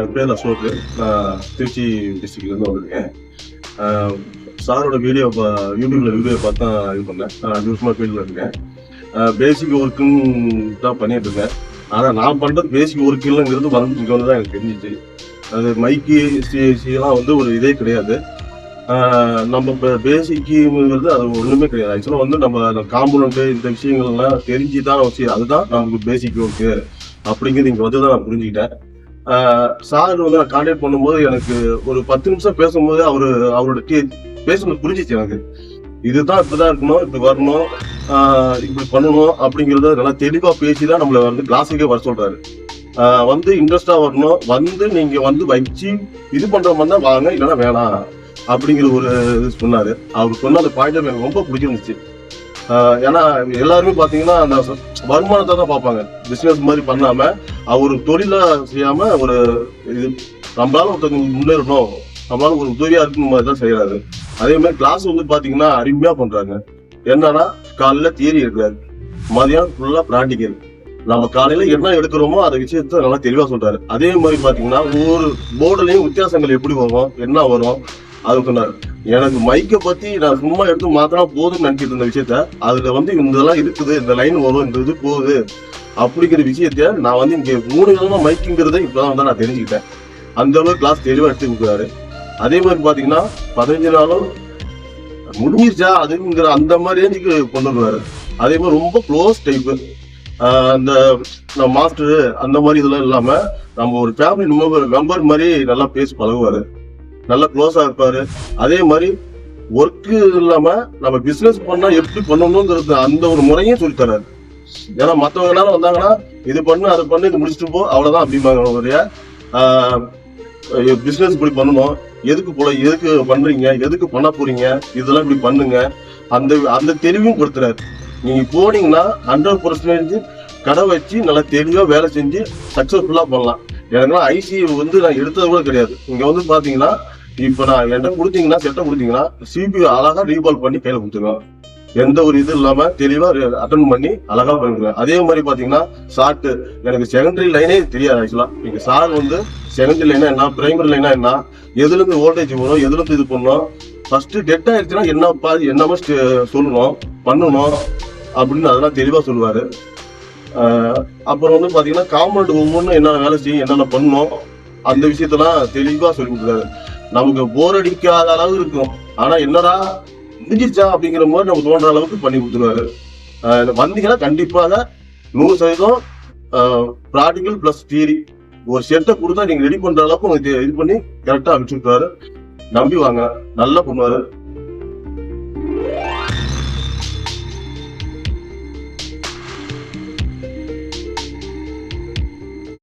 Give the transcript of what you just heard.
என் பேர் அசோக் நான் திருச்சி டிஸ்ட்ரிக்ட்லேருந்து வந்திருக்கேன். சாரோட வீடியோ யூடியூப்பில் வீடியோ பார்த்து தான் இது பண்ணேன். நியூஸ்மா ஃபீல்டில் இருக்கேன். பேசிக் ஒர்க்குன்னு தான் பண்ணிட்டு இருக்கேன். ஆனால் நான் பண்ணுறது பேசிக் ஒர்க் இல்லைங்கிறது வந்து இங்கே வந்து தான் எனக்கு தெரிஞ்சிச்சு. அது மைக்கு சிஎஸ்சிலாம் வந்து ஒரு இதே கிடையாது. நம்ம இப்போ பேசிக்குங்கிறது அது ஒன்றுமே கிடையாது. ஆக்சுவலாக வந்து நம்ம காம்பனண்ட்டு இந்த விஷயங்கள்லாம் தெரிஞ்சு தான் வச்சு அதுதான் நமக்கு பேசிக் ஒர்க்கு அப்படிங்கிறது இங்கே வந்து தான் நான் புரிஞ்சுக்கிட்டேன். சார் வந்து நான் கான்டாக்ட் பண்ணும்போது எனக்கு ஒரு பத்து நிமிஷம் பேசும்போது அவரு அவரோட டீ- பேசுனது புரிஞ்சிச்சு எனக்கு. இதுதான் இப்படிதான் இருக்கணும் இப்படி வரணும் இப்படி பண்ணணும் அப்படிங்கிறத நல்லா தெளிவாக பேசி தான் நம்மளை வந்து கிளாஸுக்கே வர சொல்றாரு. வந்து இன்ட்ரெஸ்டா வரணும் வந்து நீங்க வந்து வச்சு இது பண்ற மாதிரி தான் வாங்க இல்லைன்னா வேணாம் அப்படிங்கிற ஒரு இது சொன்னாரு. அவர் சொன்ன அந்த பாயிண்ட் எனக்கு ரொம்ப பிடிச்சிருந்துச்சு. ஏன்னா எல்லாருமே பாத்தீங்கன்னா அந்த வருமானத்தை தான் பார்ப்பாங்க. பிசினஸ் மாதிரி பண்ணாம அவர் தொழிலா செய்யாம ஒரு இது நம்மளால ஒருத்தவங்க முன்னேறணும் நம்மளால ஒரு உதவியா இருக்கும் மாதிரி தான் செய்யறாரு அதே மாதிரி கிளாஸ் வந்து பாத்தீங்கன்னா அருமையா பண்றாங்க. என்னன்னா காலையில தியரி எடுக்கிறாரு. மதியானம் ஃபுல்லா பிராக்டிக்கல் நம்ம காலையில என்ன எடுக்கிறோமோ அதை விஷயத்த நல்லா தெளிவா சொல்றாரு. அதே மாதிரி பாத்தீங்கன்னா ஒவ்வொரு போர்டுலயும் வித்தியாசங்கள் எப்படி வரும் என்ன வரும் அது சொன்னாரு. எனக்கு மைக்கை பத்தி நான் சும்மா எடுத்து மாத்தினா போதும்னு நினைச்சிட்டு இருந்த விஷயத்த அதுல வந்து இதெல்லாம் இருக்குது இந்த லைன் வரும் இந்த இது போகுது அப்படிங்கிற விஷயத்த நான் வந்து இங்கே மூணு விதமா மைக்குங்கிறத இப்பதான் வந்து நான் தெரிஞ்சுக்கிட்டேன். அந்த அளவுக்கு கிளாஸ் தெளிவா எடுத்து கொடுக்குறாரு. அதே மாதிரி பாத்தீங்கன்னா பதினஞ்சு நாளும் முடிஞ்சிருச்சா அதுங்கிற அந்த மாதிரி ரேஞ்சுக்கு கொண்டு வருவாரு. அதே மாதிரி ரொம்ப க்ளோஸ் டைப்பு அந்த மாஸ்டர் அந்த மாதிரி இதெல்லாம் இல்லாம நம்ம ஒரு ஃபேமிலி மெம்பர் மெம்பர் மாதிரி நல்லா பேசி பழகுவாரு. நல்லா க்ளோஸா இருப்பாரு. அதே மாதிரி ஒர்க்கு இல்லாம நம்ம பிசினஸ் பண்ணா எப்படி பண்ணணுங்கிறது அந்த ஒரு முறையும் சொல்லி தராரு. ஏன்னா மத்தவங்க எல்லாரும் வந்தாங்கன்னா இது பண்ணு அதை பண்ணு இது முடிச்சுட்டு போ அவ்வளவுதான் அப்படிம்பாங்க ஒழிய பிசினஸ் இப்படி பண்ணணும். எதுக்கு போல எதுக்கு பண்றீங்க எதுக்கு பண்ண போறீங்க இதெல்லாம் இப்படி பண்ணுங்க. அந்த அந்த தெளிவும் கொடுத்துறாரு. நீங்க போனீங்கன்னா ஹண்ட்ரட் பர்சன்டேஜ் கடை வச்சு நல்லா தெளிவா வேலை செஞ்சு சக்சஸ்ஃபுல்லா பண்ணலாம். எனக்குலாம் ஐசி வந்து நான் எடுத்தது கூட கிடையாது. இங்க வந்து பாத்தீங்கன்னா இப்ப நான் என்கிட்ட கொடுத்தீங்கன்னா செட்டை கொடுத்தீங்கன்னா சிபிஐ அழகா ரீபால் பண்ணி கையில கொடுத்துருவேன். எந்த ஒரு இது இல்லாம தெளிவா அட்டன் பண்ணி அழகா பண்ணிருவேன் அதே மாதிரி பாத்தீங்கன்னா ஷார்ட் எனக்கு செகண்டரி லைனே தெரியாது ஆக்சுவலா நீங்க சார் வந்து செகண்டரி லைனா என்ன பிரைமரி லைனா என்ன எதுல இருந்து வோல்டேஜ் வரும் எதுல இருந்து இது பண்ணணும் ஃபர்ஸ்ட் டெட் ஆயிடுச்சுன்னா என்ன பா என்னமா சொல்லணும் பண்ணணும் அப்படின்னு அதெல்லாம் தெளிவா சொல்லுவாரு. அப்புறம் வந்து பாத்தீங்கன்னா காம்பவுண்ட் ஒவ்வொன்றும் என்னென்ன வேலை செய்யும் என்னென்ன பண்ணணும் அந்த விஷயத்தெல்லாம் தெளிவா சொல்லி கொடுக்குறாரு. நமக்கு போர் அடிக்காத அளவு இருக்கும். ஆனா என்னடா முடிஞ்சிருச்சா அப்படிங்கிற மாதிரி நமக்கு தோன்ற அளவுக்கு பண்ணி கொடுத்துருவாரு. வந்தீங்கன்னா கண்டிப்பாக நூறு சதவீதம் ப்ராக்டிக்கல் பிளஸ் தியரி ஒரு செட்டை கொடுத்தா நீங்க ரெடி பண்ற அளவுக்கு உங்களுக்கு இது பண்ணி கரெக்டா அமைச்சு விட்டுருவாரு. நம்பி வாங்க. நல்லா பண்ணுவாரு.